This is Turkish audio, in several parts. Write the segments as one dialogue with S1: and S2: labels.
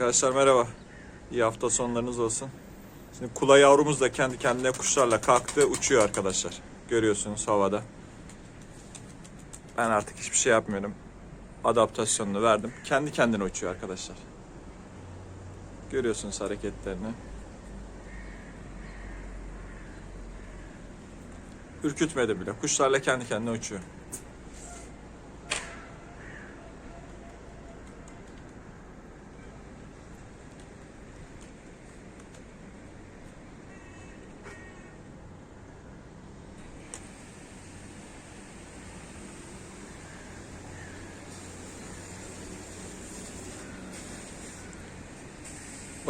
S1: Arkadaşlar merhaba. İyi hafta sonlarınız olsun. Şimdi kula yavrumuz da kendi kendine kuşlarla kalktı, uçuyor arkadaşlar. Görüyorsunuz havada. Ben artık hiçbir şey yapmıyorum. Adaptasyonunu verdim. Kendi kendine uçuyor arkadaşlar. Görüyorsunuz hareketlerini. Ürkütmedi bile. Kuşlarla kendi kendine uçuyor.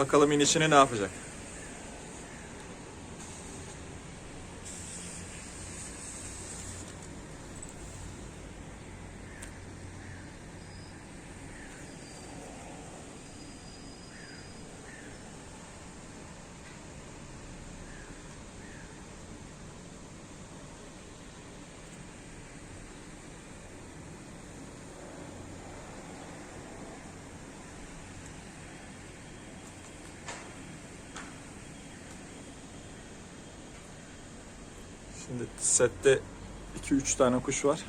S1: Bakalım inişini ne yapacak? Şimdi sette 2-3 tane kuş var.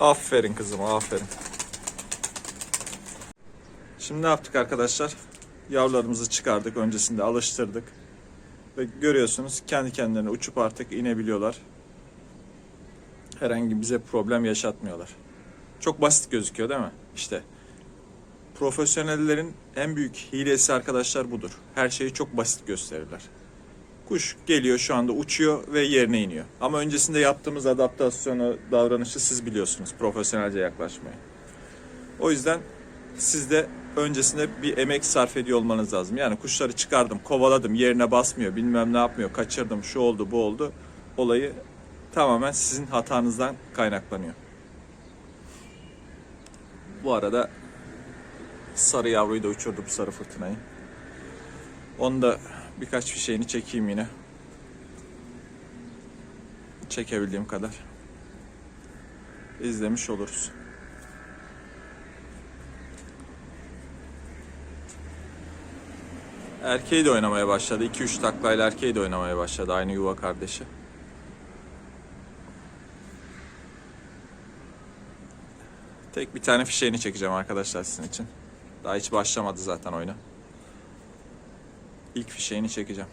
S1: Aferin kızım, aferin. Şimdi ne yaptık arkadaşlar? Yavrularımızı çıkardık, öncesinde alıştırdık. Ve görüyorsunuz kendi kendilerine uçup artık inebiliyorlar herhangi bize problem yaşatmıyorlar. Çok basit gözüküyor değil mi? İşte profesyonellerin en büyük hilesi arkadaşlar budur. Her şeyi çok basit gösterirler. Kuş geliyor şu anda uçuyor ve yerine iniyor. Ama öncesinde yaptığımız adaptasyonu, davranışı siz biliyorsunuz. Profesyonelce yaklaşmayı. O yüzden siz de öncesinde bir emek sarf ediyor olmanız lazım. Yani kuşları çıkardım, kovaladım, yerine basmıyor, bilmem ne yapmıyor, kaçırdım, şu oldu, bu oldu. Olayı tamamen sizin hatanızdan kaynaklanıyor. Bu arada sarı yavruyu da uçurdum sarı fırtınayı. Onu da birkaç fişeğini çekeyim yine. Çekebildiğim kadar. İzlemiş oluruz. Erkeği de oynamaya başladı. 2-3 taklayla erkeği de oynamaya başladı. Aynı yuva kardeşi. Tek bir tane fişeğini çekeceğim arkadaşlar sizin için. Daha hiç başlamadı zaten oyuna. İlk fişeğini çekeceğim.